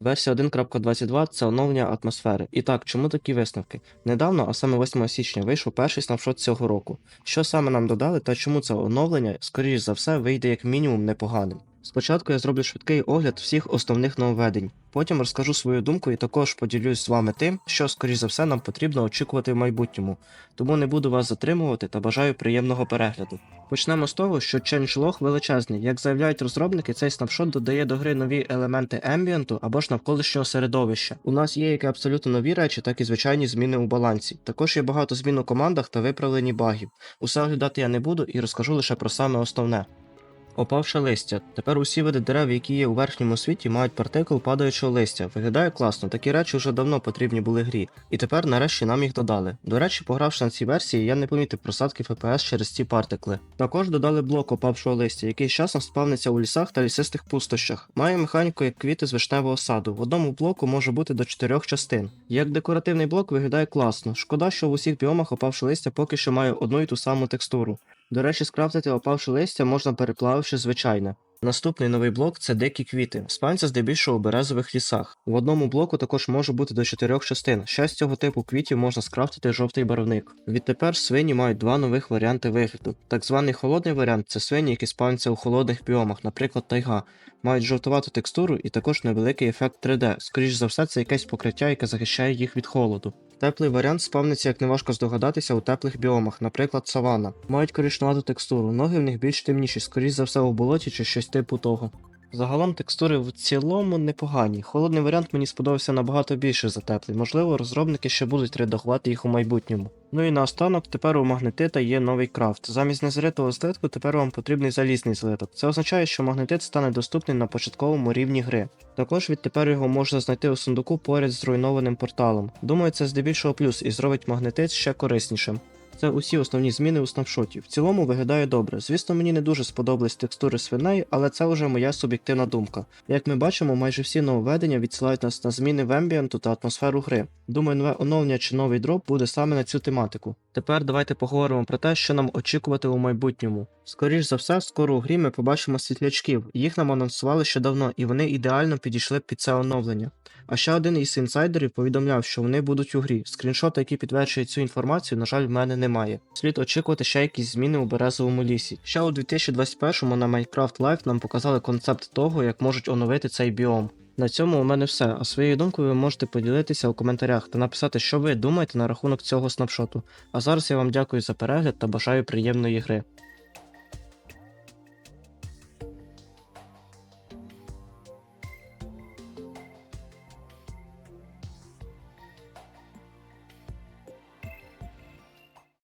Версія 1.22 це оновлення атмосфери. І так, чому такі висновки? Недавно, а саме 8 січня, вийшов перший снапшот цього року. Що саме нам додали та чому це оновлення, скоріш за все, вийде як мінімум непоганим. Спочатку я зроблю швидкий огляд всіх основних нововведень. Потім розкажу свою думку і також поділюсь з вами тим, що, скоріш за все, нам потрібно очікувати в майбутньому. Тому не буду вас затримувати та бажаю приємного перегляду. Почнемо з того, що changelog величезний. Як заявляють розробники, цей снапшот додає до гри нові елементи ембієнту або ж навколишнього середовища. У нас є як абсолютно нові речі, так і звичайні зміни у балансі. Також є багато змін у командах та виправлені багів. Усе оглядати я не буду і розкажу лише про саме основне. Опавше листя. Тепер усі види дерев, які є у верхньому світі, мають партикул падаючого листя. Виглядає класно, такі речі вже давно потрібні були грі, і тепер нарешті нам їх додали. До речі, погравши на цій версії, я не помітив просадки FPS через ці партикли. Також додали блок опавшого листя, який з часом спавниться у лісах та лісистих пустощах. Має механіку як квіти з вишневого саду. В одному блоку може бути до чотирьох частин. Як декоративний блок виглядає класно. Шкода, що в усіх біомах опавше листя поки що має одну і ту саму текстуру. До речі, скрафтити опавши листя можна переплавивши звичайне. Наступний новий блок це дикі квіти. Спавняться здебільшого у березових лісах. В одному блоку також може бути до чотирьох частин. Ще з цього типу квітів можна скрафтити жовтий барвник. Відтепер свині мають два нових варіанти вигляду. Так званий холодний варіант це свині, які спавняться у холодних біомах, наприклад, тайга. Мають жовтувату текстуру і також невеликий ефект 3D. Скоріш за все, це якесь покриття, яке захищає їх від холоду. Теплий варіант спавниться, як неважко здогадатися, у теплих біомах, наприклад, савана. Мають коричневату текстуру, ноги в них більш темніші, скоріш за все у болоті чи щось типу того. Загалом текстури в цілому непогані. Холодний варіант мені сподобався набагато більше за теплий. Можливо, розробники ще будуть редагувати їх у майбутньому. Ну і наостанок, тепер у магнетита є новий крафт. Замість незритого злитку тепер вам потрібний залізний злиток. Це означає, що магнетит стане доступний на початковому рівні гри. Також відтепер його можна знайти у сундуку поряд з зруйнованим порталом. Думаю, це здебільшого плюс і зробить магнетит ще кориснішим. Це усі основні зміни у снапшоті. В цілому виглядає добре. Звісно, мені не дуже сподобались текстури свиней, але це вже моя суб'єктивна думка. Як ми бачимо, майже всі нововведення відсилають нас на зміни в ембієнту та атмосферу гри. Думаю, нове оновлення чи новий дроп буде саме на цю тематику. Тепер давайте поговоримо про те, що нам очікувати у майбутньому. Скоріш за все, скоро у грі ми побачимо світлячків. Їх нам анонсували ще давно, і вони ідеально підійшли під це оновлення. А ще один із інсайдерів повідомляв, що вони будуть у грі. Скріншоти, які підтверджують цю інформацію, на жаль, в мене немає. Слід очікувати ще якісь зміни у березовому лісі. Ще у 2021-му на Minecraft Live нам показали концепт того, як можуть оновити цей біом. На цьому у мене все. А своєю думкою ви можете поділитися у коментарях та написати, що ви думаєте на рахунок цього снапшоту. А зараз я вам дякую за перегляд та бажаю приємної гри.